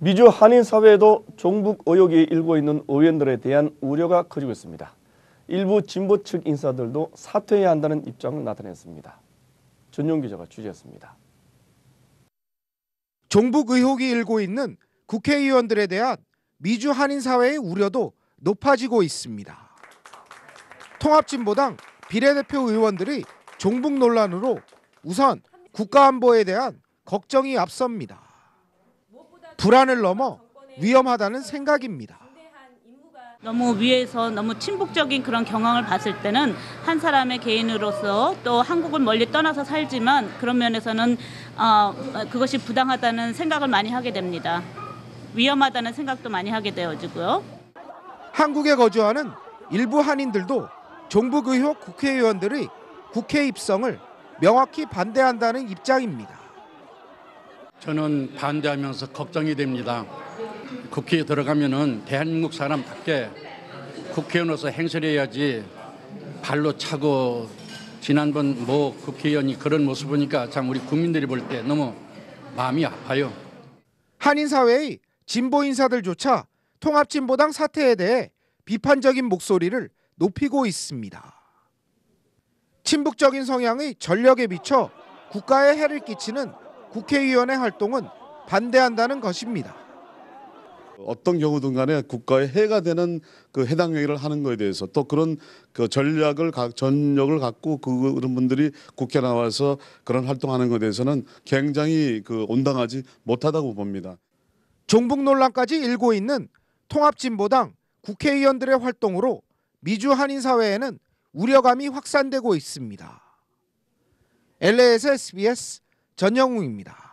미주 한인 사회에도 종북 의혹이 일고 있는 의원들에 대한 우려가 커지고 있습니다. 일부 진보 측 인사들도 사퇴해야 한다는 입장을 나타냈습니다. 전용 기자가 취재했습니다. 종북 의혹이 일고 있는 국회의원들에 대한 미주 한인 사회의 우려도 높아지고 있습니다. 통합진보당 비례대표 의원들이 종북 논란으로 우선 국가안보에 대한 걱정이 앞섭니다. 불안을 넘어 위험하다는 생각입니다. 너무 위에서 너무 친북적인 그런 경황을 봤을 때는 한 사람의 개인으로서 또 한국을 멀리 떠나서 살지만 그런 면에서는 어, 그것이 부당하다는 생각을 많이 하게 됩니다. 위험하다는 생각도 많이 하게 되어지고요. 한국에 거주하는 일부 한인들도 종북 의혹 국회의원들의 국회 입성을 명확히 반대한다는 입장입니다. 저는 반대하면서 걱정이 됩니다. 국회에 들어가면은 대한민국 사람답게 국회의원으로서 행실해야지 발로 차고 지난번 뭐 국회의원이 그런 모습 보니까 참 우리 국민들이 볼 때 너무 마음이 아파요. 한인 사회의 진보 인사들조차 통합진보당 사태에 대해 비판적인 목소리를 높이고 있습니다. 친북적인 성향의 전력에 비춰 국가에 해를 끼치는 국회의원의 활동은 반대한다는 것입니다. 어떤 경우든 간에 국가에 해가 되는 그 해당 행위를 하는 것에 대해서 또 그런 그 전략을 가- 전력을 갖고 그- 그런 분들이 국회 나와서 그런 활동하는 것에 대해서는 굉장히 그 온당하지 못하다고 봅니다. 종북 논란까지 일고 있는 통합진보당 국회의원들의 활동으로 미주 한인 사회에는 우려감이 확산되고 있습니다. LA에서 SBS 전영웅입니다.